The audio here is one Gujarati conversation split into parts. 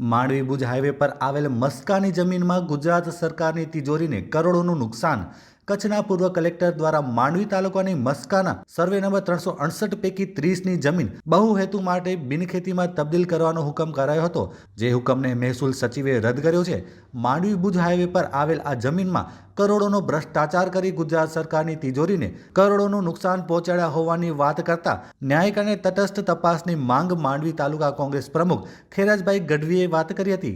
માંડવી ભુજ હાઈવે પર આવેલ મસ્કાની જમીનમાં ગુજરાત સરકારની તિજોરીને કરોડોનું નુકસાન કચ્છના પૂર્વ કલેક્ટર દ્વારા માંડવી તાલુકાની મસ્કાના સર્વે નંબર ત્રણસો અડસઠ પૈકી ત્રીસની જમીન બહુ હેતુ માટે બિનખેતીમાં તબદીલ કરવાનો હુકમ કરાયો હતો. જે હુકમને મહેસૂલ સચિવે રદ કર્યો છે. માંડવી ભુજ હાઈવે પર આવેલ આ જમીનમાં કરોડોનો ભ્રષ્ટાચાર કરી ગુજરાત સરકારની તિજોરીને કરોડોનું નુકસાન પહોંચાડ્યા હોવાની વાત કરતા ન્યાયિક અને તટસ્થ તપાસની માંગ માંડવી તાલુકા કોંગ્રેસ પ્રમુખ ખેરાજભાઈ ગઢવીએ વાત કરી હતી.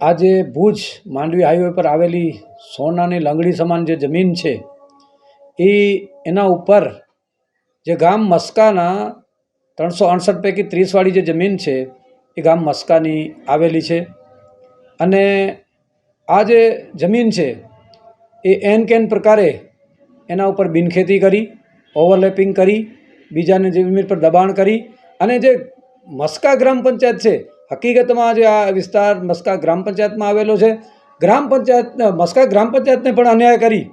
આજે ભુજ માંડવી હાઈવે પર આવેલી સોનાની લંગડી સમાન જે જમીન છે, એ એના ઉપર જે ગામ મસ્કાના ત્રણસો અડસઠ પૈકી ત્રીસવાળી જે જમીન છે, એ ગામ મસ્કાની આવેલી છે. અને આ જે જમીન છે, એ એન કેન પ્રકારે એના ઉપર બિનખેતી કરી, ઓવરલેપિંગ કરી, બીજાની જમીન પર દબાણ કરી અને જે મસ્કા ગ્રામ પંચાયત છે હકીકતમાં જે આ વિસ્તાર મસ્કા ગ્રામ પંચાયતમાં આવેલો છે. ગ્રામ પંચાયત મસ્કા ગ્રામ પંચાયતને પણ અન્યાય કરી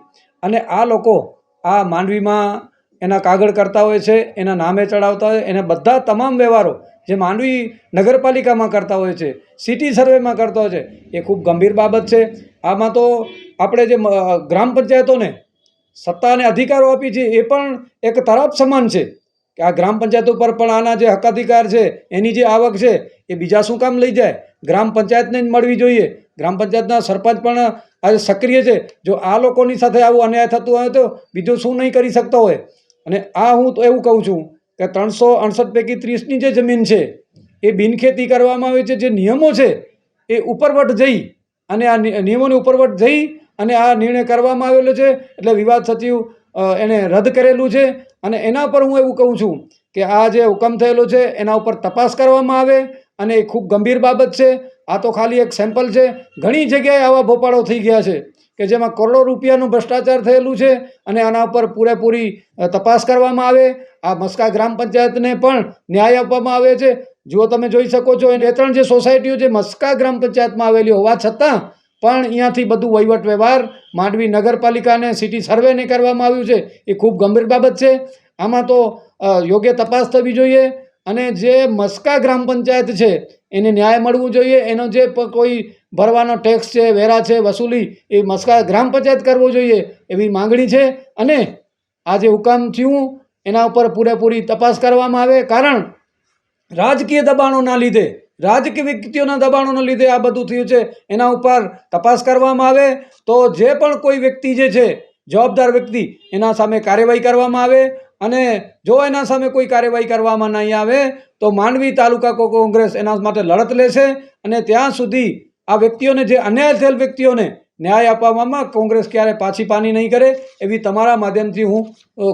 અને આ લોકો આ માંડવીમાં એના કાગળ કરતા હોય છે, એના નામે ચડાવતા હોય, એને બધા તમામ વ્યવહારો જે માંડવી નગરપાલિકામાં કરતા હોય છે, સિટી સર્વેમાં કરતા હોય છે, એ ખૂબ ગંભીર બાબત છે. આમાં તો આપણે જે ગ્રામ પંચાયતોને સત્તા અને અધિકારો આપી છે, એ પણ એક તરાપ સમાન છે. કે આ ગ્રામ પંચાયત ઉપર પણ આના જે હકાધિકાર છે, એની જે આવક છે, એ બીજા શું કામ લઈ જાય? ગ્રામ પંચાયતને જ મળવી જોઈએ. ગ્રામ પંચાયતના સરપંચ પણ આજે સક્રિય છે. જો આ લોકોની સાથે આવું અન્યાય થતું હોય તો બીજું શું નહીં કરી શકતો હોય? અને આ હું તો એવું કહું છું કે ત્રણસો અડસઠ પૈકી ત્રીસની જે જમીન છે, એ બિનખેતી કરવામાં આવે છે, જે નિયમો છે, એ ઉપરવટ જઈ અને આ નિયમોની ઉપરવટ જઈ અને આ નિર્ણય કરવામાં આવેલો છે. એટલે વિવાદ સચિવ એણે રદ કરેલું છે અને એના પર હું એવું કહું છું કે આ જે હુકમ થયેલો છે, એના ઉપર તપાસ કરવામાં આવે અને એ ખૂબ ગંભીર બાબત છે. આ તો ખાલી એક સેમ્પલ છે. ઘણી જગ્યાએ આવા ભોપાળો થઈ ગયા છે કે જેમાં કરોડો રૂપિયાનું ભ્રષ્ટાચાર થયેલું છે અને આના ઉપર પૂરેપૂરી તપાસ કરવામાં આવે. આ મસ્કા ગ્રામ પંચાયતને પણ ન્યાય આપવામાં આવે છે. જો તમે જોઈ શકો છો, એ ત્રણ જે સોસાયટીઓ જે મસ્કા ગ્રામ પંચાયતમાં આવેલી હોવા છતાં પણ અહીંયાથી બધું વહીવટ વ્યવહાર માંડવી નગરપાલિકાને સિટી સર્વેને કરવામાં આવ્યું છે, એ ખૂબ ગંભીર બાબત છે. આમાં તો યોગ્ય તપાસ થવી જોઈએ અને જે મસ્કા ગ્રામ પંચાયત છે, એને ન્યાય મળવું જોઈએ. એનો જે કોઈ ભરવાનો ટેક્સ છે, વેરા છે, વસૂલી, એ મસ્કા ગ્રામ પંચાયત કરવો જોઈએ એવી માંગણી છે. અને આ જે હુકમ થયું, એના ઉપર પૂરેપૂરી તપાસ કરવામાં આવે. કારણ, રાજકીય દબાણોના લીધે રાજકીય વ્યક્તિઓના દબાણોના લીધે આ બધું થયું છે. એના ઉપર તપાસ કરવામાં આવે તો જે પણ કોઈ વ્યક્તિ જે છે, જવાબદાર વ્યક્તિ, એના સામે કાર્યવાહી કરવામાં આવે અને જો એના સામે કોઈ કાર્યવાહી કરવામાં નહીં આવે તો માંડવી તાલુકા કોંગ્રેસ એના માટે લડત લેશે અને ત્યાં સુધી આ વ્યક્તિઓને જે અન્યાય થયેલ વ્યક્તિઓને ન્યાય આપવામાં કોંગ્રેસ ક્યારે પાછી પાની નહીં કરે એવી તમારા માધ્યમથી હું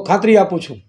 ખાતરી આપું છું.